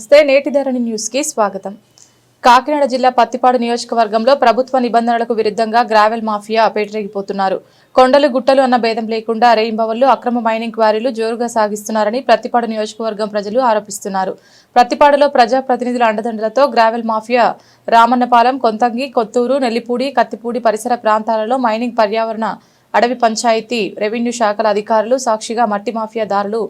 నమస్తే. నేటి ధరణి న్యూస్కి స్వాగతం. కాకినాడ జిల్లా పత్తిపాడు నియోజకవర్గంలో ప్రభుత్వ నిబంధనలకు విరుద్ధంగా గ్రావెల్ మాఫియా పేటరేగిపోతున్నారు కొండలు గుట్టలు అన్న భేదం లేకుండా రెయింబవళ్ళు అక్రమ మైనింగ్ క్వారీలు జోరుగా సాగిస్తున్నారని ప్రతిపాడు నియోజకవర్గం ప్రజలు ఆరోపిస్తున్నారు. ప్రతిపాడులో ప్రజాప్రతినిధుల అండదండలతో గ్రావెల్ మాఫియా రామన్నపాలెం కొంతంగి కొత్తూరు నెల్లిపూడి కత్తిపూడి పరిసర ప్రాంతాలలో మైనింగ్ పర్యావరణ అడవి పంచాయతీ రెవెన్యూ శాఖల అధికారులు సాక్షిగా మట్టి మాఫియా దారులు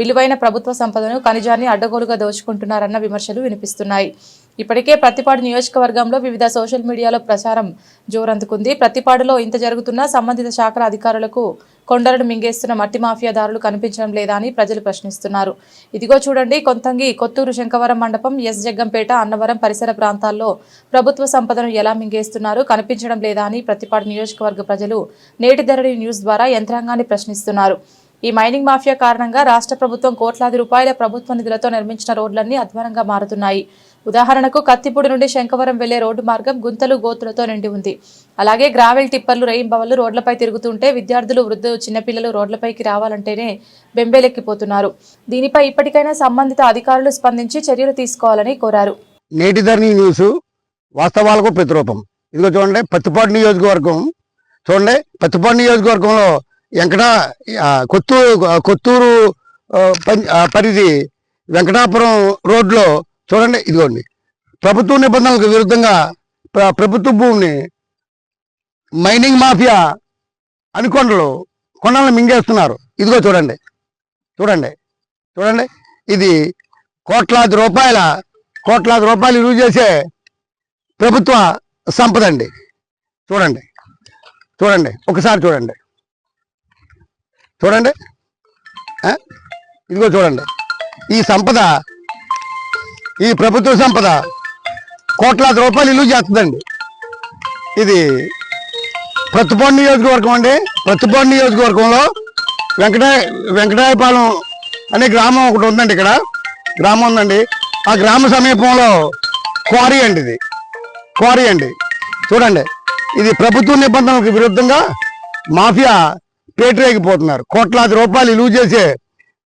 విలువైన ప్రభుత్వ సంపదను ఖనిజాన్ని అడ్డగోలుగా దోచుకుంటున్నారన్న విమర్శలు వినిపిస్తున్నాయి. ఇప్పటికే ప్రతిపాడు నియోజకవర్గంలో వివిధ సోషల్ మీడియాలో ప్రచారం జోరందుకుంది. ప్రతిపాడులో ఇంత జరుగుతున్నా సంబంధిత శాఖల అధికారులకు కొండలను మింగేస్తున్న మట్టి మాఫియాదారులు కనిపించడం లేదా అని ప్రజలు ప్రశ్నిస్తున్నారు. ఇదిగో చూడండి కొంతంగి కొత్తూరు శంకవరం మండపం ఎస్ జగ్గంపేట అన్నవరం పరిసర ప్రాంతాల్లో ప్రభుత్వ సంపదను ఎలా మింగేస్తున్నారు కనిపించడం లేదా అని ప్రతిపాడు నియోజకవర్గ ప్రజలు నేటి ధరణి న్యూస్ ద్వారా యంత్రాంగాన్ని ప్రశ్నిస్తున్నారు. ఈ మైనింగ్ మాఫియా కారణంగా రాష్ట్ర ప్రభుత్వం కోట్లాది రూపాయల ప్రభుత్వ నిధులతో నిర్మించిన రోడ్లన్నీ అధ్వానంగా మారుతున్నాయి. ఉదాహరణకు కత్తిపూడి నుండి శంకవరం వెళ్ళే రోడ్డు మార్గం గుంతలు గోతులతో నిండి ఉంది. అలాగే గ్రావెల్ టిప్పర్లు రెయింబవళ్ళు రోడ్లపై తిరుగుతుంటే విద్యార్థులు వృద్ధులు చిన్నపిల్లలు రోడ్లపైకి రావాలంటేనే బెంబేలెక్కిపోతున్నారు. దీనిపై ఇప్పటికైనా సంబంధిత అధికారులు స్పందించి చర్యలు తీసుకోవాలని కోరారు. నేటి ధరణి న్యూస్ వాస్తవాలకు ప్రతిరూపం. ఇదిగో చూడండి పత్తిపాడు నియోజకవర్గం. చూడండి పత్తిపాడు నియోజకవర్గంలో వెంకట కొత్తూరు కొత్తూరు పరిధి వెంకటాపురం రోడ్లో చూడండి ఇదిగోండి. ప్రభుత్వ నిబంధనలకు విరుద్ధంగా ప్రభుత్వ భూమిని మైనింగ్ మాఫియా అనుకొండలు కొండలను మింగేస్తున్నారు. ఇదిగో చూడండి చూడండి చూడండి. ఇది కోట్లాది రూపాయల కోట్లాది రూపాయలు విలువ చేసే ప్రభుత్వ సంపద అండి చూడండి చూడండి ఒకసారి చూడండి. చూడండి. ఇదిగో చూడండి. ఈ సంపద ఈ ప్రభుత్వ సంపద కోట్లాది రూపాయలు ఇల్లు చేస్తుందండి. ఇది ప్రతిపాడు నియోజకవర్గం అండి. ప్రతిపాడు నియోజకవర్గంలో వెంకటాయ వెంకటాయపాలెం అనే గ్రామం ఒకటి ఉందండి ఇక్కడ. గ్రామం ఉందండి. ఆ గ్రామ సమీపంలో క్వారీ అండి ఇది. క్వారీ అండి. చూడండి. ఇది ప్రభుత్వ నిబంధనలకు విరుద్ధంగా మాఫియా పేటరేగిపోతున్నారు కోట్లాది రూపాయలు లూజ్ చేసే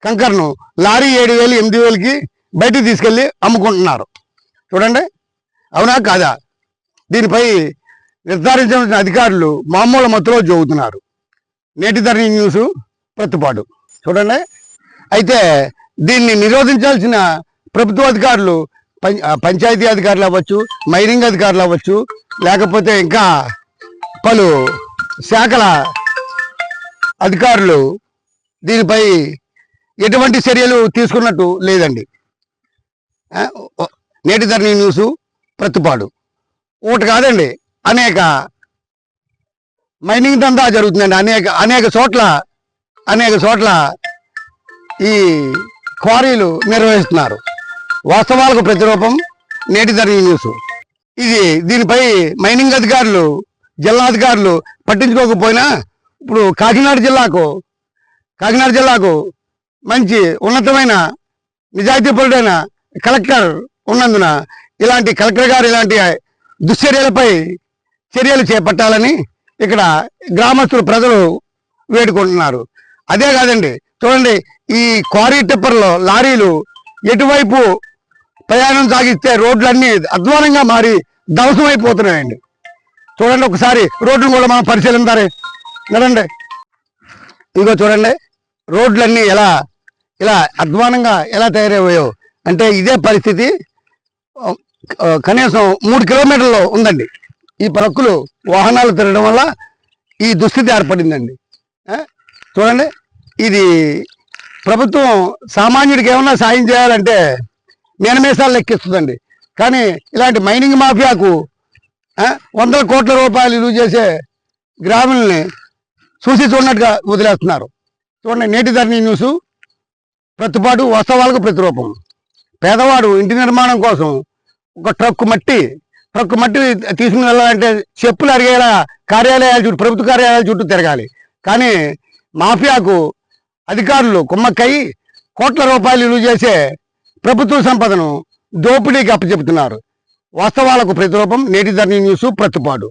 కంకర్ను లారీ ఏడు వేలు ఎనిమిది వేలకి బయటికి తీసుకెళ్ళి అమ్ముకుంటున్నారు. చూడండి. అవునా కాదా? దీనిపై నిర్ధారించవలసిన అధికారులు మామూలు మత్తులో జోగుతున్నారు. నేటి ధరణి న్యూస్ ప్రతిపాటు చూడండి. అయితే దీన్ని నిరోధించాల్సిన ప్రభుత్వ అధికారులు పంచాయతీ అధికారులు అవ్వచ్చు మైనింగ్ అధికారులు అవ్వచ్చు లేకపోతే ఇంకా పలు శాఖల అధికారులు దీనిపై ఎటువంటి చర్యలు తీసుకున్నట్టు లేదండి. నేటి ధరణి న్యూస్ ప్రతిపాడు. ఒకటి కాదండి అనేక మైనింగ్ దందా జరుగుతుందండి. అనేక అనేక చోట్ల అనేక చోట్ల ఈ క్వారీలు నిర్వహిస్తున్నారు. వాస్తవాలకు ప్రతిరూపం నేటి ధరణి న్యూస్. ఇది దీనిపై మైనింగ్ అధికారులు జిల్లా అధికారులు పట్టించుకోకపోయినా ఇప్పుడు కాకినాడ జిల్లాకు కాకినాడ జిల్లాకు మంచి ఉన్నతమైన నిజాయితీపరుడైన కలెక్టర్ ఉన్నందున ఇలాంటి కలెక్టర్ గారు ఇలాంటి దుశ్చర్యలపై చర్యలు చేపట్టాలని ఇక్కడ గ్రామస్తులు ప్రజలు వేడుకుంటున్నారు. అదే కాదండి చూడండి ఈ క్వారీ టిప్పర్లో లారీలు ఎటువైపు ప్రయాణం సాగిస్తే రోడ్లన్నీ అధ్వానంగా మారి ధ్వంసమైపోతున్నాయండి. చూడండి ఒకసారి రోడ్లు కూడా మనం పరిశీలించాలి. నడండి. ఇదిగో చూడండి రోడ్లన్నీ ఎలా ఇలా అధ్వానంగా ఎలా తయారయ్యాయో. అంటే ఇదే పరిస్థితి కనీసం మూడు కిలోమీటర్లు ఉందండి. ఈ ప్రక్కులు వాహనాలు తిరగడం వల్ల ఈ దుస్థితి ఏర్పడిందండి. చూడండి ఇది ప్రభుత్వం సామాన్యుడికి ఏమన్నా సాయం చేయాలంటే మేనమేసాలు లెక్కిస్తుందండి. కానీ ఇలాంటి మైనింగ్ మాఫియాకు వందల కోట్ల రూపాయలు విలువ చేసే గ్రాముల్ని చూసి చూడనట్టుగా వదిలేస్తున్నారు. చూడండి నేటి ధరణి న్యూస్ ప్రతిపాటు వాస్తవాలకు ప్రతిరూపం. పేదవాడు ఇంటి నిర్మాణం కోసం ఒక ట్రక్ మట్టి ట్రక్ మట్టి తీసుకుని వెళ్ళాలంటే చెప్పులు అరిగేలా కార్యాలయాల చుట్టూ ప్రభుత్వ కార్యాలయాల చుట్టూ తిరగాలి. కానీ మాఫియాకు అధికారులు కుమ్మక్కయి కోట్ల రూపాయలు విలువ చేసే ప్రభుత్వ సంపదను దోపిడీకి అప్పచెబుతున్నారు వాస్తవాలకు ప్రతిరూపం నేటి ధరణి న్యూస్ ప్రతిపాటు.